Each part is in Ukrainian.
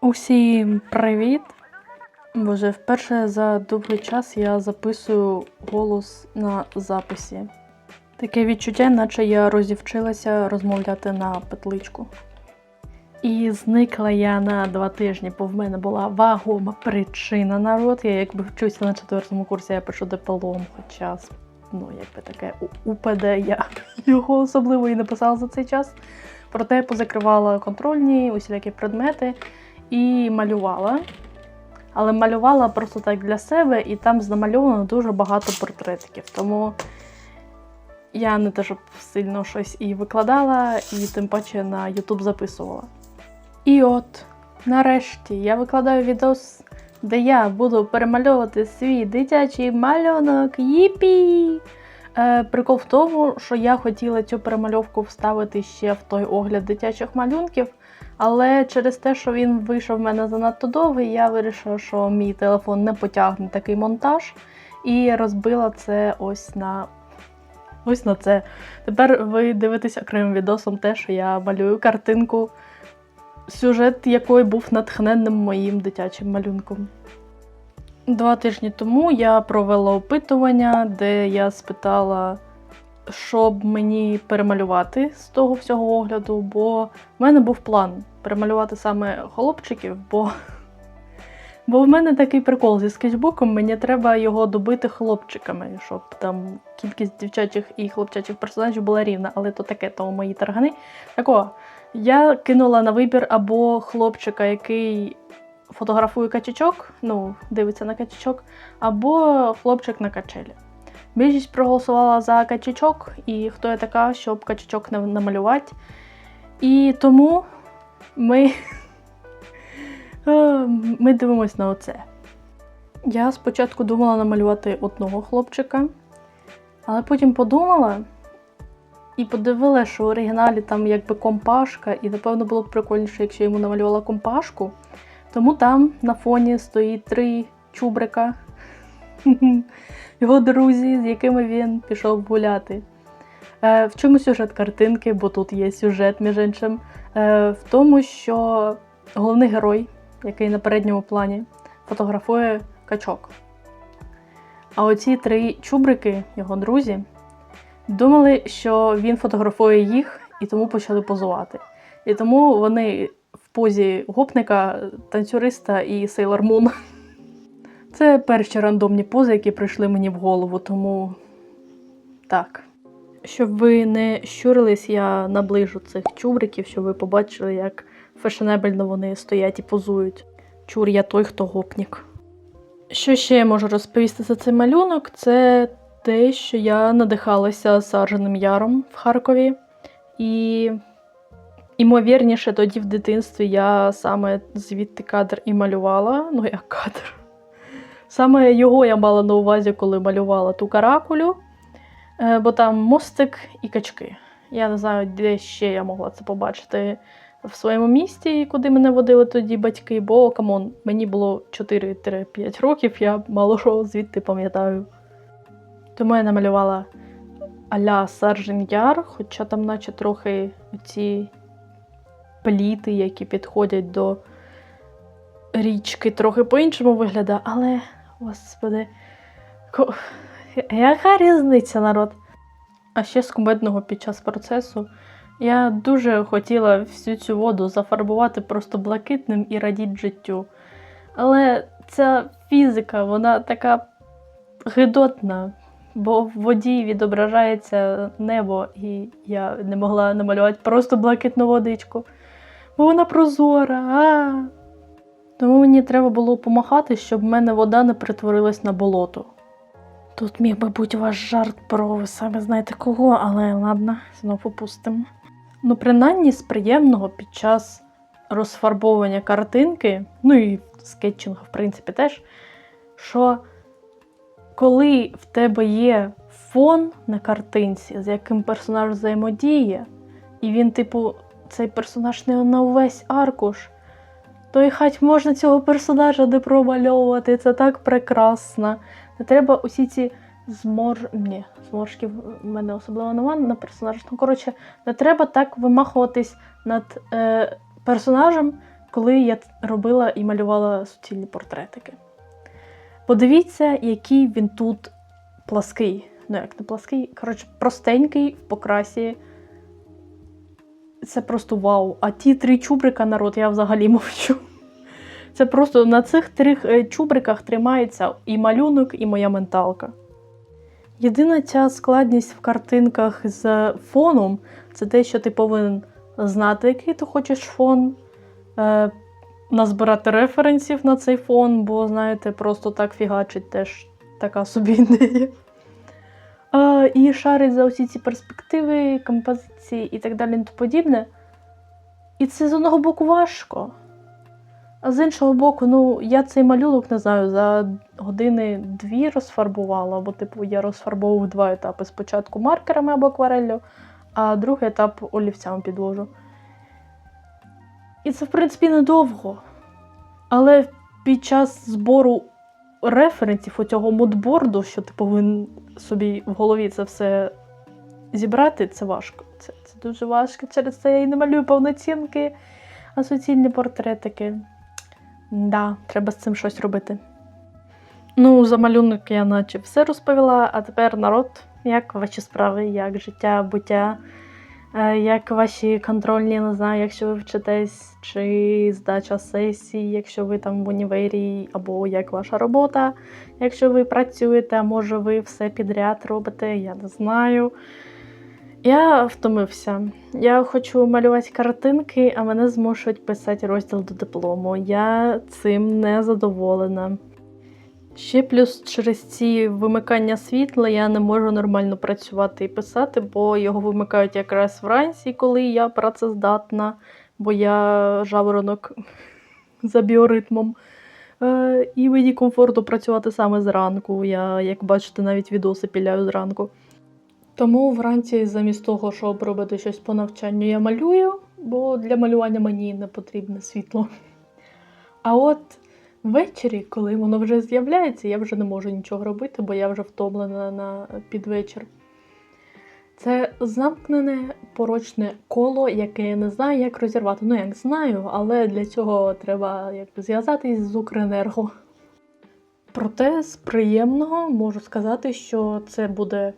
Усім привіт! Боже, вперше за довгий час я записую голос на записі. Таке відчуття, наче я розівчилася розмовляти на петличку. І зникла я на два тижні, бо в мене була вагома причина народ. Я якби вчуся на четвертому курсі, я пишу диплом, хоча ну, якби таке УПД я його особливо і не писала за цей час. Проте позакривала контрольні, усілякі предмети і малювала. Але малювала просто так для себе, і там намальовано дуже багато портретиків. Тому я не те, щоб сильно щось і викладала, і тим паче на YouTube записувала. І от, нарешті, я викладаю відос, де я буду перемальовувати свій дитячий малюнок. Їпі! Е, прикол в тому, що я хотіла цю перемальовку вставити ще в той огляд дитячих малюнків. Але через те, що він вийшов в мене занадто довгий, я вирішила, що мій телефон не потягне такий монтаж, і розбила це ось на ось на це. Тепер ви дивитесь окремим відосом те, що я малюю картинку, сюжет якої був натхненним моїм дитячим малюнком. Два тижні тому я провела опитування, де я спитала, щоб мені перемалювати з того всього огляду, бо в мене був план перемалювати саме хлопчиків, бо, бо в мене такий прикол зі скетчбуком, мені треба його добити хлопчиками, щоб там кількість дівчачих і хлопчачих персонажів була рівна, але то таке, то мої таргани. Так о, я кинула на вибір або хлопчика, який фотографує качачок, ну, дивиться на качачок, або хлопчик на качелі. Більшість проголосувала за качачок, і хто я така, щоб качачок намалювати. І тому ми, е, ми дивимось на оце. Я спочатку думала намалювати одного хлопчика, але потім подумала і подивилася, що в оригіналі там якби компашка, і напевно було б прикольніше, якщо я йому намалювала компашку. Тому там на фоні стоїть три чубрика, його друзі, з якими він пішов гуляти. Е, в чому сюжет картинки, бо тут є сюжет, між іншим, е, в тому, що головний герой, який на передньому плані, фотографує качок. А оці три чубрики, його друзі, думали, що він фотографує їх і тому почали позувати. І тому вони в позі гопника, танцюриста і Сейлор Мун. Це перші рандомні пози, які прийшли мені в голову, тому так. Щоб ви не щурились, я наближу цих чубриків, щоб ви побачили, як фешенебельно вони стоять і позують. Чур, я той, хто гопнік. Що ще я можу розповісти за цей малюнок? Це те, що я надихалася саджаним яром в Харкові. І, імовірніше, тоді в дитинстві я саме звідти кадр і малювала. Ну, як кадр. Саме його я мала на увазі, коли малювала ту каракулю, е, бо там мостик і качки. Я не знаю, де ще я могла це побачити в своєму місті, куди мене водили тоді батьки, бо камон, мені було 4-5 років, я мало що звідти пам'ятаю. Тому я намалювала аля Саржен Яр, хоча там, наче трохи ці пліти, які підходять до річки, трохи по-іншому виглядає, але, господи, ко- яка різниця, народ? А ще з кумедного під час процесу я дуже хотіла всю цю воду зафарбувати просто блакитним і радіть життю. Але ця фізика, вона така гидотна, бо в воді відображається небо, і я не могла намалювати просто блакитну водичку. Бо вона прозора. А. Тому мені треба було помахати, щоб в мене вода не перетворилась на болото. Тут міг би бути ваш жарт про ви самі знаєте кого, але ладно, знов опустимо. Ну, принаймні з приємного під час розфарбовування картинки, ну і скетчингу, в принципі, теж, що коли в тебе є фон на картинці, з яким персонаж взаємодіє, і він, типу, цей персонаж не на увесь аркуш, то і хать можна цього персонажа не промальовувати. Це так прекрасно. Не треба усі ці змор... Ні, зморшків в мене особливо немає на персонажах. Ну, коротше, не треба так вимахуватись над е, персонажем, коли я робила і малювала суцільні портретики. Подивіться, який він тут плаский. Ну, як не плаский, коротше, простенький в покрасі. Це просто вау. А ті три чубрика, народ, я взагалі мовчу. Це просто на цих трьох е, чубриках тримається і малюнок, і моя менталка. Єдина ця складність в картинках з фоном це те, що ти повинен знати, який ти хочеш фон, е, назбирати референсів на цей фон, бо, знаєте, просто так фігачить теж така собі ідея. І шарить за усі ці перспективи, композиції і так далі і подібне. І це з одного боку важко. А з іншого боку, ну, я цей малюнок не знаю, за години дві розфарбувала, бо, типу, я розфарбовував два етапи. Спочатку маркерами або аквареллю, а другий етап олівцями підвожу. І це, в принципі, недовго. Але під час збору референсів у цього модборду, що ти повинен собі в голові це все зібрати, це важко. Це, це дуже важко. Через це я і не малюю повноцінки, а суцільні портретики. Да, треба з цим щось робити. Ну, за малюнок я наче все розповіла, а тепер народ, як ваші справи, як життя, буття, як ваші контрольні, не знаю, якщо ви вчитесь, чи здача сесій, якщо ви там в універі, або як ваша робота, якщо ви працюєте, а може ви все підряд робите, я не знаю. Я втомився. Я хочу малювати картинки, а мене змушують писати розділ до диплому. Я цим не задоволена. Ще плюс через ці вимикання світла я не можу нормально працювати і писати, бо його вимикають якраз вранці, коли я працездатна, бо я жаворонок за біоритмом. Е, і мені комфортно працювати саме зранку. Я, як бачите, навіть відоси піляю зранку. Тому вранці, замість того, щоб робити щось по навчанню, я малюю, бо для малювання мені не потрібне світло. А от ввечері, коли воно вже з'являється, я вже не можу нічого робити, бо я вже втомлена на підвечір. Це замкнене порочне коло, яке я не знаю, як розірвати. Ну, як знаю, але для цього треба якби зв'язатись з Укренерго. Проте з приємного можу сказати, що це буде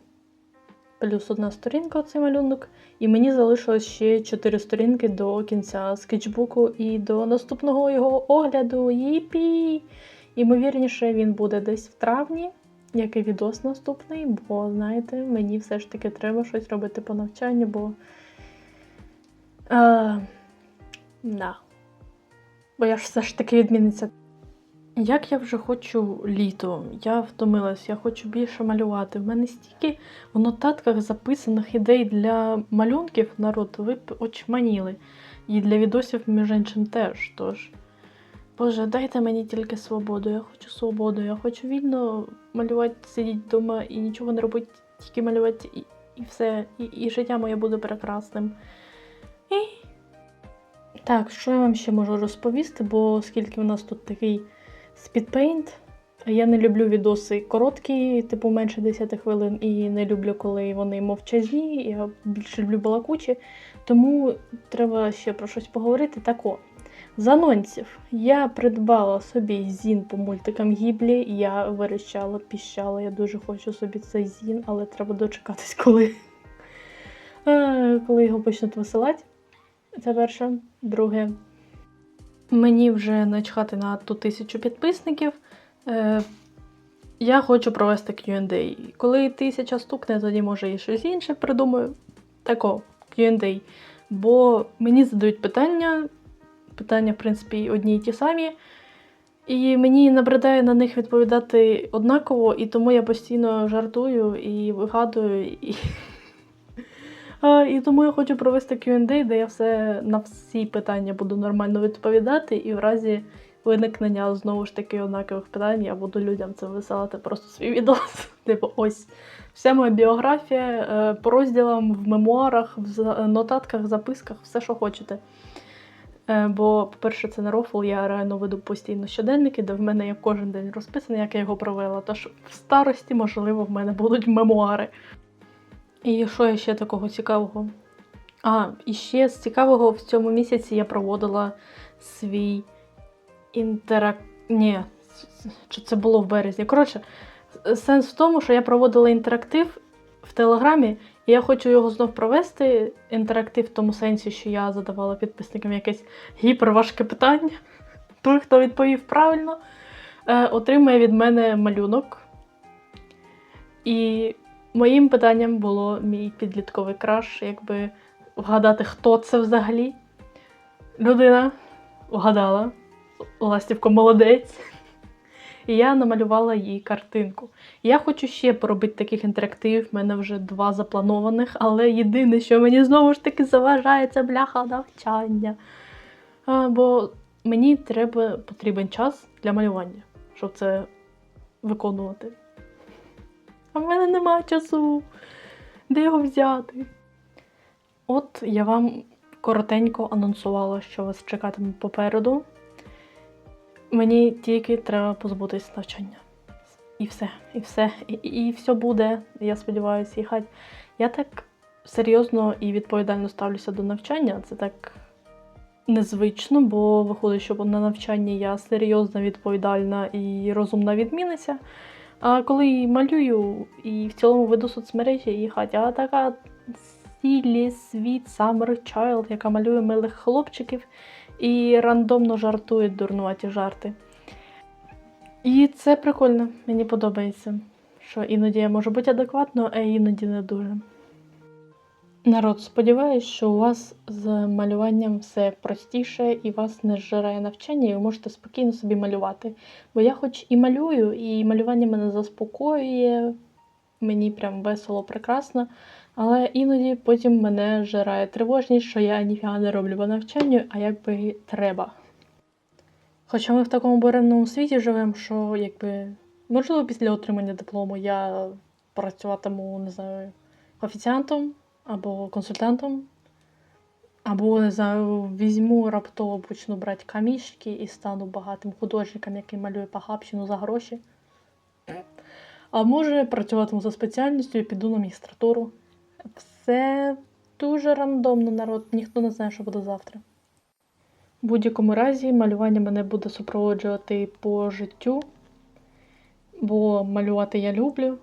плюс одна сторінка цей малюнок, і мені залишилось ще чотири сторінки до кінця скетчбуку і до наступного його огляду. Їпі! Ймовірніше, він буде десь в травні, як і відос наступний, бо, знаєте, мені все ж таки треба щось робити по навчанню, бо. Е, да. Бо я ж все ж таки відмінниця. Як я вже хочу літо, я втомилась, я хочу більше малювати. В мене стільки в нотатках записаних ідей для малюнків народ, ви б очманіли. І для відосів, між іншим, теж. Тож, Боже, дайте мені тільки свободу. Я хочу свободу, я хочу вільно малювати, сидіти вдома і нічого не робити, тільки малювати і, і все. І, і життя моє буде прекрасним. І... Так, що я вам ще можу розповісти, бо оскільки в нас тут такий. Speedpaint. Я не люблю відоси короткі, типу менше 10 хвилин, і не люблю, коли вони мовчазні. Я більше люблю балакучі. Тому треба ще про щось поговорити. Так о, з анонсів я придбала собі зін по мультикам Гіблі. Я верещала, піщала. Я дуже хочу собі цей зін, але треба дочекатись, коли, коли його почнуть висилати. Це перше. Друге. Мені вже начхати на ту тисячу підписників. Е, Я хочу провести QA. Коли тисяча стукне, тоді може і щось інше придумаю. Тако, QA. Бо мені задають питання. Питання, в принципі, одні й ті самі. І мені набридає на них відповідати однаково, і тому я постійно жартую і вигадую. І... І тому я хочу провести Q&A, де я все на всі питання буду нормально відповідати, і в разі виникнення знову ж таки однакових питань я буду людям це висилати просто свій відос. Типу, ось вся моя біографія е, по розділам в мемуарах, в нотатках, записках, все, що хочете. Е, бо, по-перше, це не рофл, я реально веду постійно щоденники, де в мене є кожен день розписаний, як я його провела. Тож в старості, можливо, в мене будуть мемуари. І що я ще такого цікавого? А, і ще з цікавого в цьому місяці я проводила свій інтерак... Ні, чи це було в березні. Коротше, сенс в тому, що я проводила інтерактив в Телеграмі, і я хочу його знов провести. Інтерактив в тому сенсі, що я задавала підписникам якесь гіперважке питання. Той, хто відповів правильно, е, отримає від мене малюнок. І моїм питанням було мій підлітковий краш, якби вгадати, хто це взагалі. Людина вгадала. Ластівко молодець. І я намалювала їй картинку. Я хочу ще поробити таких інтерактивів, в мене вже два запланованих, але єдине, що мені знову ж таки заважає, це бляха навчання. А, бо мені треба, потрібен час для малювання, щоб це виконувати. А в мене немає часу. Де його взяти? От я вам коротенько анонсувала, що вас чекатиме попереду. Мені тільки треба позбутись навчання. І все, і все, і, і, і все буде. Я сподіваюся, їхати. Я так серйозно і відповідально ставлюся до навчання. Це так незвично, бо виходить, що на навчанні я серйозна, відповідальна і розумна відмінниця. А коли малюю і в цілому веду соцмережі, їхати, а така сілі, світ, Summer Child, яка малює милих хлопчиків і рандомно жартує дурнуваті жарти. І це прикольно, мені подобається, що іноді я можу бути адекватно, а іноді не дуже. Народ, сподіваюсь, що у вас з малюванням все простіше і вас не зжирає навчання, і ви можете спокійно собі малювати. Бо я хоч і малюю, і малювання мене заспокоює, мені прям весело, прекрасно, але іноді потім мене жирає тривожність, що я ніфіга не роблю по навчанню, а як би треба. Хоча ми в такому буремному світі живемо, що якби можливо після отримання диплому я працюватиму, не знаю, офіціантом або консультантом, або не знаю, візьму раптово почну брати камішки і стану багатим художником, який малює похабщину за гроші. А може працюватиму за спеціальністю і піду на магістратуру. Все дуже рандомно, народ, ніхто не знає, що буде завтра. В будь-якому разі малювання мене буде супроводжувати по життю, бо малювати я люблю,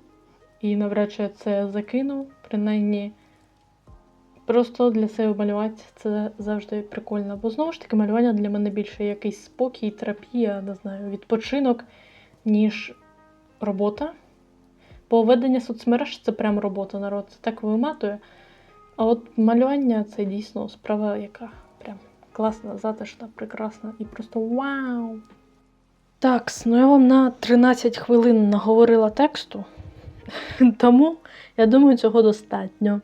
і навряд чи це закину. Принаймні, просто для себе малювати це завжди прикольно. Бо знову ж таки, малювання для мене більше якийсь спокій, терапія, не знаю, відпочинок, ніж робота. Бо ведення соцмереж це прям робота народ, це так виматує. А от малювання це дійсно справа, яка прям класна, затишна, прекрасна і просто вау! Так, ну я вам на 13 хвилин наговорила тексту, тому я думаю, цього достатньо.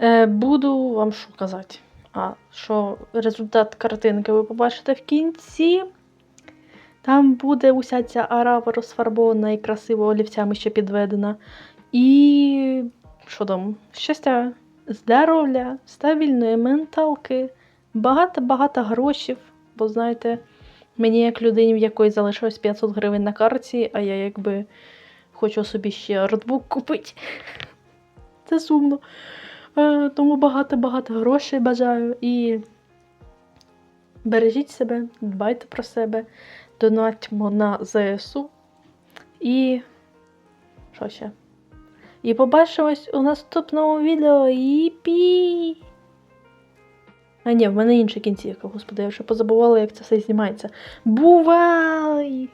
Е, буду вам що казати. А що результат картинки ви побачите в кінці. Там буде уся ця арава розфарбована і красиво олівцями ще підведена. І що там? Щастя, здоров'я, стабільної менталки, багато-багато грошей. Бо знаєте, мені як людині, в якої залишилось 500 гривень на карті, а я якби хочу собі ще артбук купити. Це сумно. Е, Тому багато-багато грошей бажаю і бережіть себе, дбайте про себе, донатьмо на ЗСУ. І. Що ще? І побачимось у наступному відео. Іпі! А ні, в мене інша кінцівка, господи, я вже позабувала, як це все знімається. Бувай!